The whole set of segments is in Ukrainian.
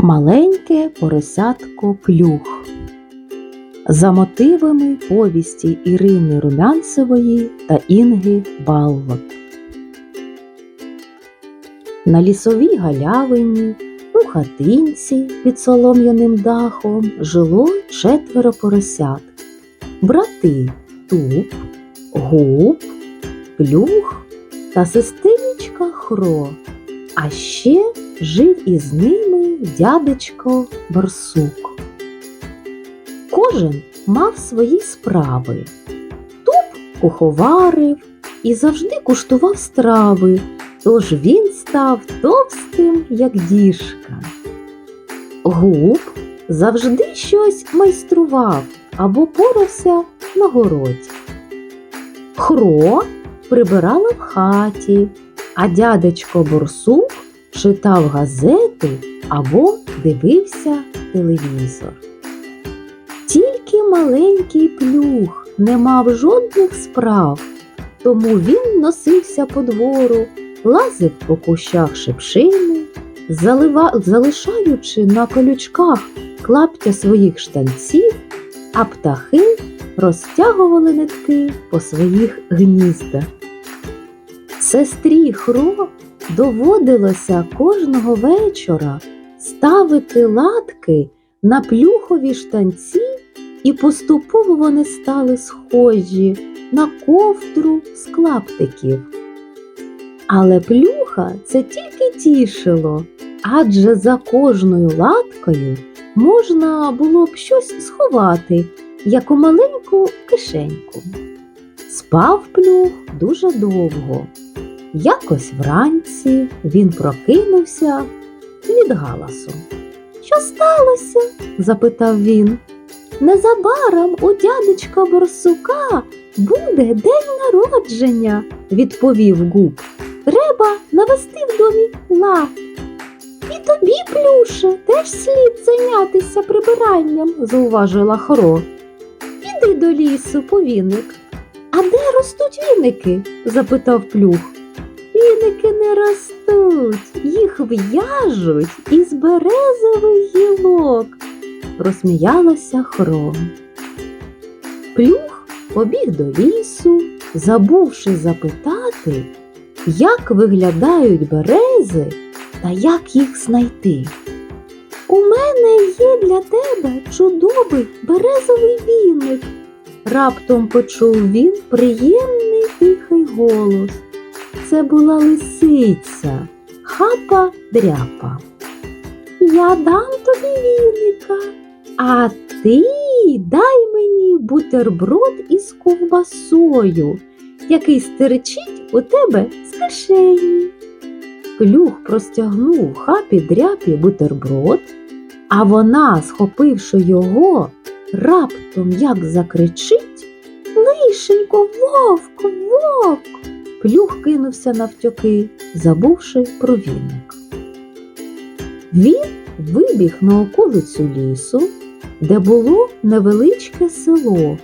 Маленьке поросятко плюх. За мотивами повісті Ірини Румянцевої та Інги Баллот. На лісовій галявині у хатинці під солом'яним дахом жило четверо поросят. Брати Туп, Губ, Плюх та сестричка Хро. А ще жив із ними дядечко Барсук. Кожен мав свої справи. Туп куховарив і завжди куштував страви, тож він став товстим, як діжка. Губ завжди щось майстрував або порався на городі. Хро прибирала в хаті, а дядечко Борсук читав газети або дивився телевізор. Тільки маленький плюх не мав жодних справ, тому він носився по двору, лазив по кущах шипшини, залива... залишаючи на колючках клаптя своїх штанців, а птахи розтягували нитки по своїх гніздах. Сестрі Хро доводилося кожного вечора ставити латки на плюхові штанці, і поступово вони стали схожі на ковдру з клаптиків. Але плюха це тільки тішило, адже за кожною латкою можна було б щось сховати, як у маленьку кишеньку. Спав плюх дуже довго. Якось вранці він прокинувся від галасу. Що сталося? запитав він. Незабаром у дядечка Борсука буде день народження, відповів губ. Треба навести в домі лад. І тобі, плюше, теж слід зайнятися прибиранням, зауважила Хоро. Іди до лісу по віник. А де ростуть віники? запитав плюх. Віники не ростуть, їх в'яжуть із березових гілок, розсміялася Хром. Плюх побіг до лісу, забувши запитати, як виглядають берези та як їх знайти. У мене є для тебе чудовий березовий віник, раптом почув він приємний тихий голос. Це була лисиця, хапа дряпа. Я дам тобі віника, а ти дай мені бутерброд із ковбасою, який стерчить у тебе з кишені. Плюх простягнув хапі дряпі бутерброд, а вона, схопивши його, раптом як закричить Лишенько, вовк, вовк. Плюх кинувся навтьоки, забувши про віник. Він вибіг на околицю лісу, де було невеличке село,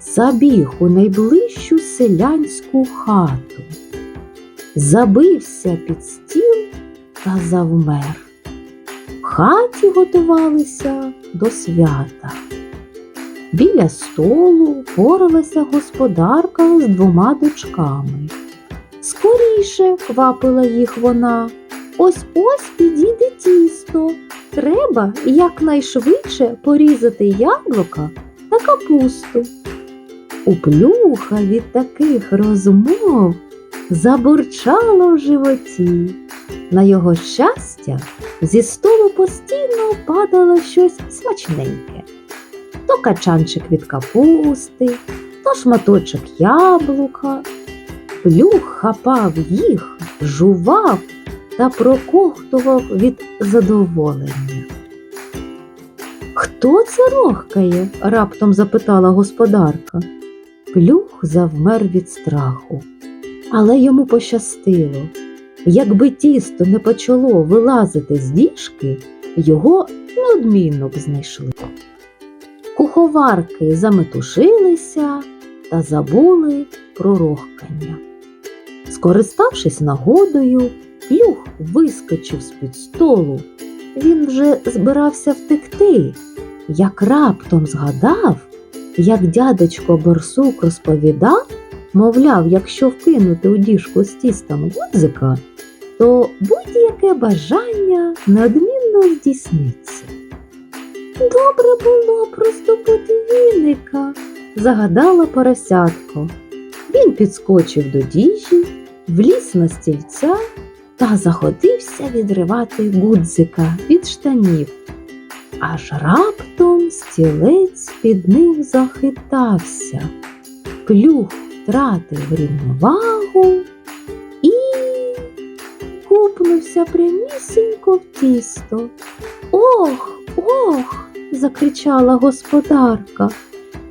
забіг у найближчу селянську хату, забився під стіл та завмер. В хаті готувалися до свята. Біля столу поралася господарка з двома дочками. Скоріше квапила їх вона. Ось ось підійде тісто. Треба якнайшвидше порізати яблука та капусту. У плюха від таких розмов забурчало в животі. На його щастя, зі столу постійно падало щось смачненьке то качанчик від капусти, то шматочок яблука. Плюх хапав їх, жував та проковтував від задоволення. Хто це рохкає? раптом запитала господарка. Плюх завмер від страху, але йому пощастило. Якби тісто не почало вилазити з діжки, його неодмінно б знайшли. Куховарки заметушилися та забули про рохкання. Скориставшись нагодою, плюх вискочив з-під столу, він вже збирався втекти, як раптом згадав, як дядечко Борсук розповідав, мовляв, якщо вкинути у діжку з тістом гудзика, то будь-яке бажання неодмінно здійсниться. Добре було проступити віника, загадала поросятко. Він підскочив до діжі, вліз на стільця та заходився відривати гудзика від штанів. Аж раптом стілець під ним захитався. Плюх втратив рівновагу і купнувся прямісінько в тісто. Ох, ох. Закричала господарка.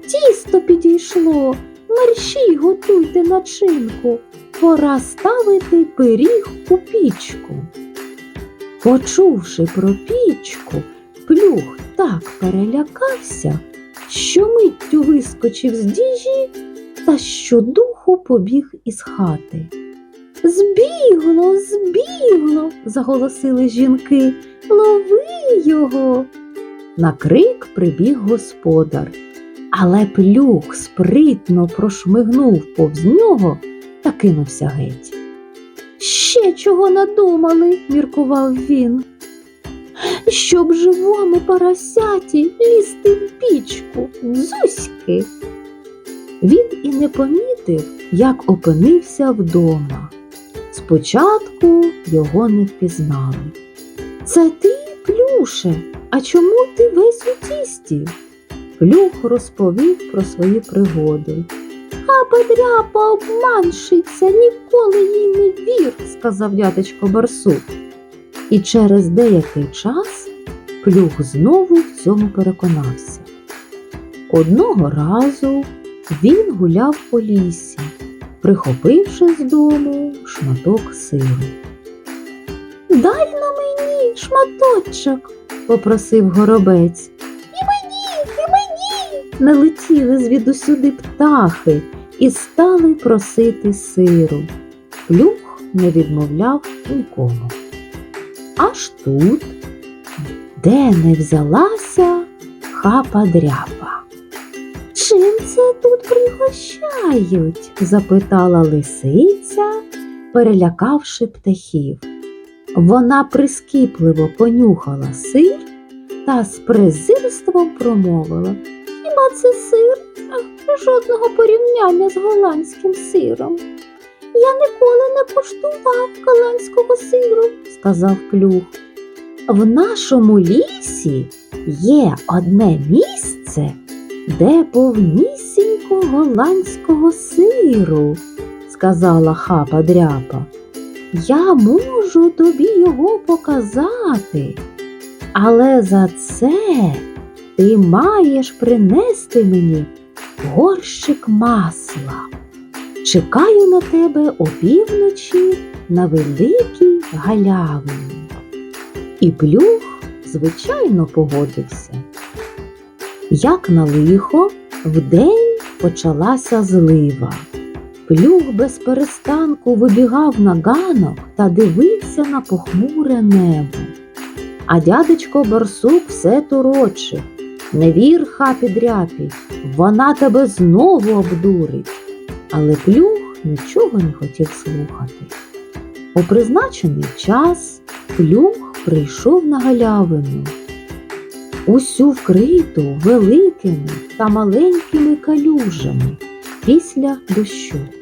Тісто підійшло, мерщій готуйте начинку. Пора ставити пиріг у пічку. Почувши про пічку, плюх так перелякався, що миттю вискочив з діжі та щодуху побіг із хати. Збігло, збігло, заголосили жінки. Лови його. На крик прибіг господар, але плюх спритно прошмигнув повз нього та кинувся геть. Ще чого надумали, міркував він. Щоб живому поросяті лізти в пічку, дзузьки. Він і не помітив, як опинився вдома. Спочатку його не впізнали. Це ти, Плюше, а чому ти весь у тісті? Плюх розповів про свої пригоди. А Петряпа обманщиця, ніколи їй не вір, сказав дядечко Барсук. І через деякий час плюх знову в цьому переконався. Одного разу він гуляв по лісі, прихопивши з дому шматок сиру. Дай на мені шматочок, попросив горобець. І мені, і мені. Налетіли звідусюди птахи і стали просити сиру. Плюх не відмовляв нікому. Аж тут, де не взялася хапа дряпа. Чим це тут пригощають? запитала лисиця, перелякавши птахів. Вона прискіпливо понюхала сир та з презирством промовила Хіба це сир? Жодного порівняння з голландським сиром. Я ніколи не куштував голландського сиру, сказав плюх. В нашому лісі є одне місце, де повнісінько голландського сиру, сказала хапа дряпа. Я можу тобі його показати, але за це ти маєш принести мені горщик масла. Чекаю на тебе опівночі на великій галявині. І плюх, звичайно, погодився. Як на лихо, вдень почалася злива. Плюх без перестанку вибігав на ганок та дивився на похмуре небо. А дядечко Барсук все торочив. Не вір хапі дряпі, вона тебе знову обдурить. Але плюх нічого не хотів слухати. У призначений час плюх прийшов на галявину, усю вкриту великими та маленькими калюжами після дощу.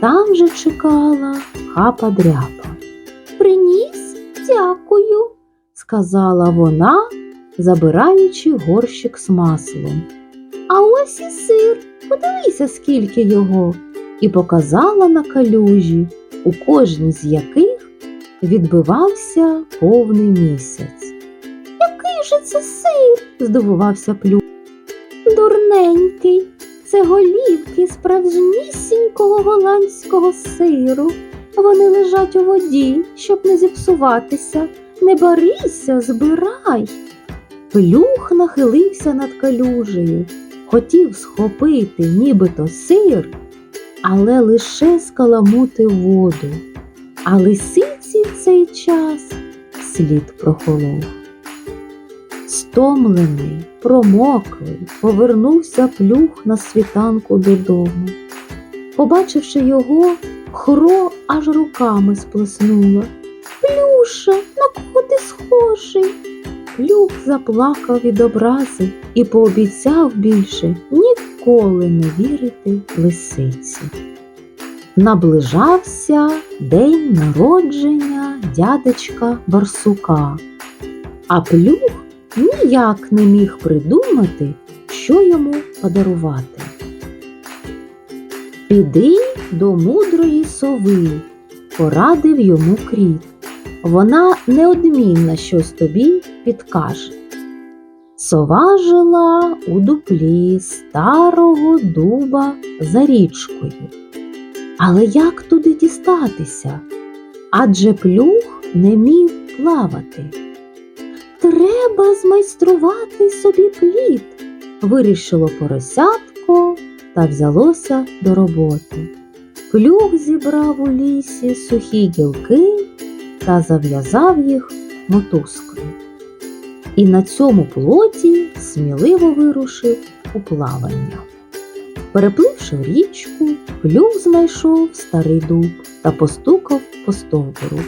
Там же чекала хапа дряпа. Приніс, дякую, сказала вона, забираючи горщик з маслом. А ось і сир, подивися, скільки його, і показала на калюжі, у кожній з яких відбивався повний місяць. Який же це сир? здивувався плюх. Дурненький, це голівки справжнісінького голландського сиру. Вони лежать у воді, щоб не зіпсуватися. Не барися, збирай. Плюх нахилився над калюжею, хотів схопити нібито сир, але лише скаламутив воду. А лисиці в цей час слід прохолов. Стомлений, промоклий, повернувся плюх на світанку додому. Побачивши його, хро аж руками сплеснула. Плюше, на кого ти схожий? Плюх заплакав від образи і пообіцяв більше ніколи не вірити лисиці. Наближався день народження дядечка Барсука, а плюх ніяк не міг придумати, що йому подарувати. Піди до мудрої сови, порадив йому кріт. Вона неодмінно щось тобі підкаже. Сова жила у дуплі старого дуба за річкою. Але як туди дістатися? Адже плюх не міг плавати. Треба змайструвати собі плід, вирішило поросятко та взялося до роботи. Плюх зібрав у лісі сухі гілки та зав'язав їх мотузкою. І на цьому плоті сміливо вирушив у плавання. Перепливши річку, плюх знайшов старий дуб та постукав по стовбуру.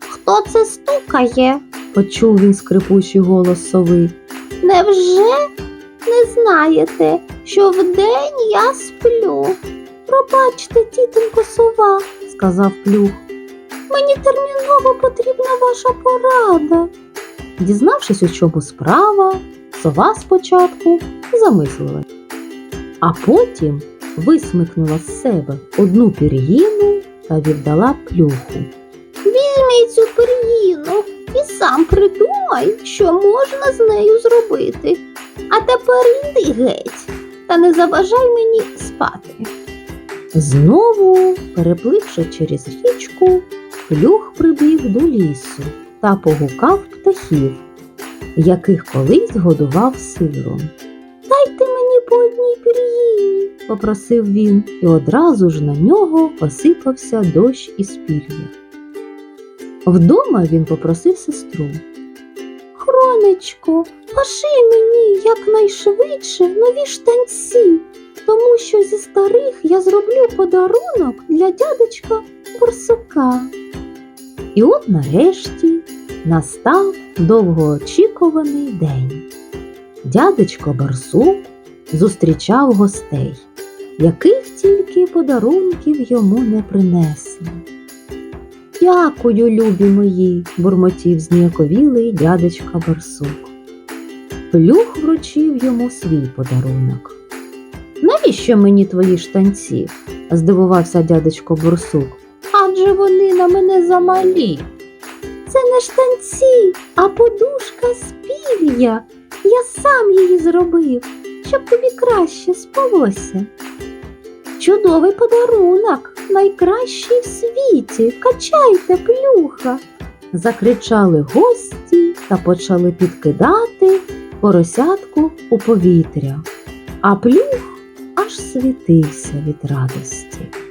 Хто це стукає? Почув він скрипучий голос сови. Невже не знаєте, що вдень я сплю? Пробачте, тітонько сова, сказав плюх. мені терміново потрібна ваша порада. Дізнавшись, у чому справа, сова спочатку замислилась, а потім висмикнула з себе одну пір'їну та віддала плюху. Візьми цю пір'їну і сам придумай, що можна з нею зробити. А тепер йди геть, та не заважай мені спати. Знову, перепливши через річку, плюх прибіг до лісу та погукав птахів, яких колись годував сиром. Дайте мені по одній пір'їні, попросив він, і одразу ж на нього посипався дощ із пір'я. Вдома він попросив сестру. Хронечко, поши мені якнайшвидше нові штанці, тому що зі старих я зроблю подарунок для дядечка Борсука. І от нарешті настав довгоочікуваний день. Дядечко Барсук зустрічав гостей, яких тільки подарунків йому не принесли. Дякую, любі мої, бурмотів зніяковілий дядечка Барсук. Плюх вручив йому свій подарунок. Навіщо мені твої штанці? здивувався дядечко Бурсук. Адже вони на мене замалі. Це не штанці, а подушка з пір'я. Я сам її зробив, щоб тобі краще спалося. Чудовий подарунок, найкращий в світі. Качайте плюха. Закричали гості та почали підкидати поросятку у повітря, а плюх аж світився від радості.